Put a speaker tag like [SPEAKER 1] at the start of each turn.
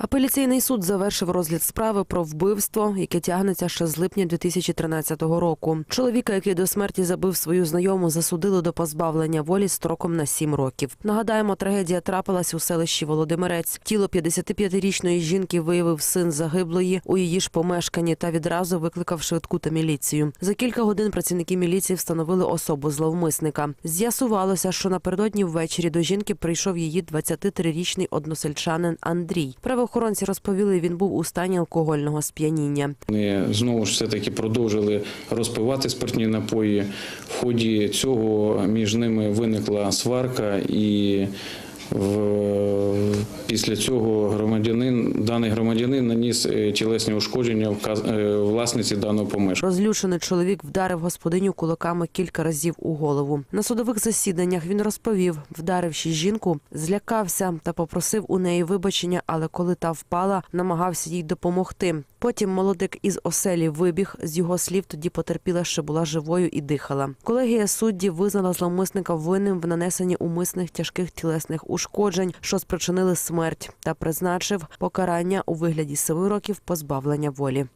[SPEAKER 1] Апеляційний суд завершив розгляд справи про вбивство, яке тягнеться ще з липня 2013 року. Чоловіка, який до смерті забив свою знайому, засудили до позбавлення волі строком на сім років. Нагадаємо, трагедія трапилась у селищі Володимирець. Тіло 55-річної жінки виявив син загиблої у її ж помешканні та відразу викликав швидку та міліцію. За кілька годин працівники міліції встановили особу зловмисника. З'ясувалося, що напередодні ввечері до жінки прийшов її 23-річний односельчанин Андрій. Правоохоронці розповіли, він був у стані алкогольного сп'яніння.
[SPEAKER 2] Вони знову ж все таки продовжили розпивати спиртні напої. В ході цього між ними виникла сварка і. В... Після цього громадянин, даний громадянин наніс е, тілесні ушкодження е, власниці даного помешкання.
[SPEAKER 1] Розлючений чоловік вдарив господиню кулаками кілька разів у голову. На судових засіданнях він розповів, вдаривши жінку, злякався та попросив у неї вибачення, але коли та впала, намагався їй допомогти. Потім молодик із оселі вибіг. З його слів тоді потерпіла, що була живою і дихала. Колегія суддів визнала зловмисника винним в нанесенні умисних тяжких тілесних ушкоджень, що спричинили смерть, та призначив покарання у вигляді семи років позбавлення волі.